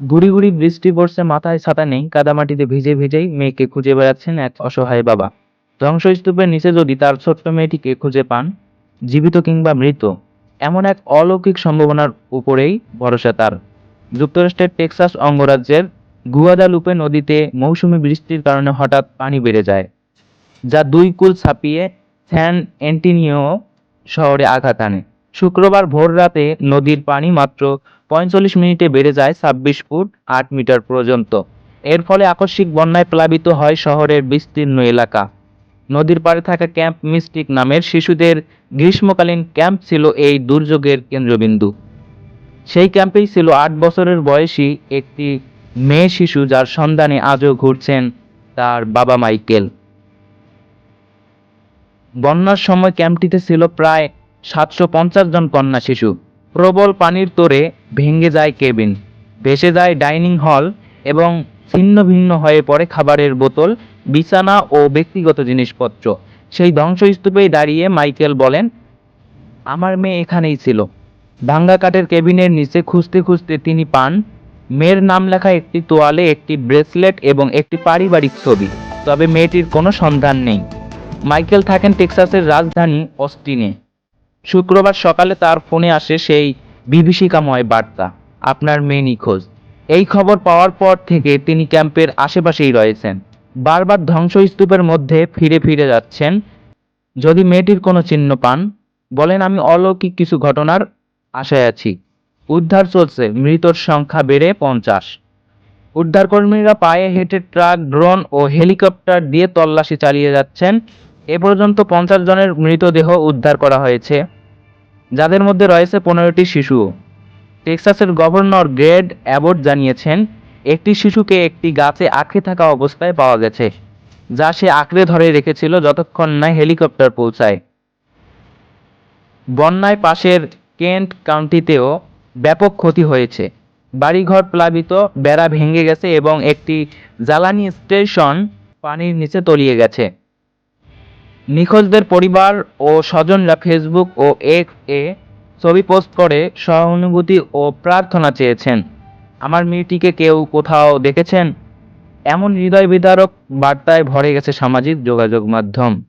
গুড়ি গুড়ি বৃষ্টি পড়ছে মাথায় ছাতা নেই, কাদামাটিতে ভিজে ভিজেই মেয়েকে খুঁজে বেড়াচ্ছেন এক অসহায় বাবা। ধ্বংসস্তূপের নিচে যদি তার ছোট্ট মেয়েটিকে খুঁজে পান, জীবিত কিংবা মৃত, এমন এক অলৌকিক সম্ভাবনার উপরেই ভরসা তার। যুক্তরাষ্ট্রের টেক্সাস অঙ্গরাজ্যের গুয়াদালুপে নদীতে মৌসুমী বৃষ্টির কারণে হঠাৎ পানি বেড়ে যায়, যা দুই কুল ছাপিয়ে স্যান অ্যান্টিনিও শহরে আঘাত আনে। শুক্রবার ভোর রাতে নদীর পানি মাত্র পঁয়তাল্লিশ মিনিটে বেড়ে যায় ছাব্বিশ ফুট আট মিটার পর্যন্ত। এর ফলে আকস্মিক বন্যায় প্লাবিত হয় শহরের বিস্তীর্ণ এলাকা। নদীর পাড়ে থাকা ক্যাম্প মিস্টিক নামের শিশুদের গ্রীষ্মকালীন ক্যাম্প ছিল এই দুর্যোগের কেন্দ্রবিন্দু। সেই ক্যাম্পেই ছিল আট বছরের বয়সী একটি মেয়ে শিশু যার সন্ধানে আজও ঘুরছেন তার বাবা মাইকেল। বন্যার সময় ক্যাম্পটিতে ছিল প্রায় সাতশো পঞ্চাশ জন কন্যা শিশু। প্রবল পানির তোরে ভেঙে যায় কেবিন। ভেসে যায় ডাইনিং হল এবং ছিন্ন ভিন্ন হয়ে পড়ে খাবারের বোতল, বিছানা ও ব্যক্তিগত জিনিসপত্র। সেই ধ্বংসস্তূপেই দাঁড়িয়ে মাইকেল বলেন, আমার মেয়ে এখানেই ছিল। ভাঙ্গা কাঠের কেবিনের নিচে খুঁজতে খুঁজতে তিনি পান। মেয়ের নাম লেখা একটি তোয়ালে একটি ব্রেসলেট এবং একটি পারিবারিক ছবি। তবে মেয়েটির কোনো সন্ধান নেই। মাইকেল থাকেন টেক্সাসের রাজধানী অস্টিনে। শুক্রবার সকালে তার ফোনে আসে সেই বিভীষিকাময় বার্তা, আপনার মেয়ে নিখোঁজ। এই খবর পাওয়ার পর থেকে তিনি ক্যাম্পের আশেপাশেই রয়েছেন। বারবার ধ্বংসস্তূপের মধ্যে ফিরে ফিরে যাচ্ছেন, যদি মেয়েটির কোনো চিহ্ন পান, বলেন আমি অলৌকিক কিছু ঘটনার আশায় আছি। উদ্ধার চলছে, মৃতর সংখ্যা বেড়ে পঞ্চাশ। উদ্ধারকর্মীরা পায়ে হেঁটে ট্রাক, ড্রোন ও হেলিকপ্টার দিয়ে তল্লাশি চালিয়ে যাচ্ছেন। এ পর্যন্ত পঞ্চাশ জনের মৃতদেহ উদ্ধার করা হয়েছে, যাদের মধ্যে রয়েছে পনেরোটি শিশু। টেক্সাসের গভর্নর গ্রেড অ্যাবট জানিয়েছেন, একটি শিশুকে একটি গাছে আঁকড়ে থাকা অবস্থায় পাওয়া গেছে, যা সে আঁকড়ে ধরে রেখেছিল যতক্ষণ না হেলিকপ্টার পৌঁছায়। বন্যায় পাশের কেন্ট কাউন্টিতেও ব্যাপক ক্ষতি হয়েছে। বাড়িঘর প্লাবিত, বেড়া ভেঙে গেছে এবং একটি জ্বালানি স্টেশন পানির নিচে তলিয়ে গেছে। নিখোঁজদের পরিবার ও স্বজনরা ফেসবুক ও এক্স এ ছবি পোস্ট করে সহানুভূতি ও প্রার্থনা চেয়েছেন। আমার মেয়েটিকে কেউ কোথাও দেখেছেন? এমন হৃদয় বিদারক বার্তায় ভরে গেছে সামাজিক যোগাযোগ মাধ্যম।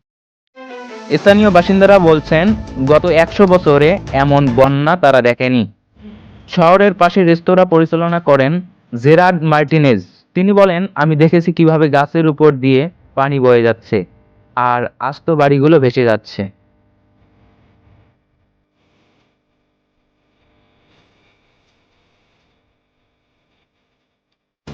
স্থানীয় বাসিন্দারা বলছেন, গত একশো বছরে এমন বন্যা তারা দেখেনি। শহরের পাশে রেস্তোরাঁ পরিচালনা করেন জেরার্ড মার্টিনেজ। তিনি বলেন, আমি দেখেছি কীভাবে গাছের উপর দিয়ে পানি বয়ে যাচ্ছে। আর আস্ত বাড়িগুলো ভেসে যাচ্ছে।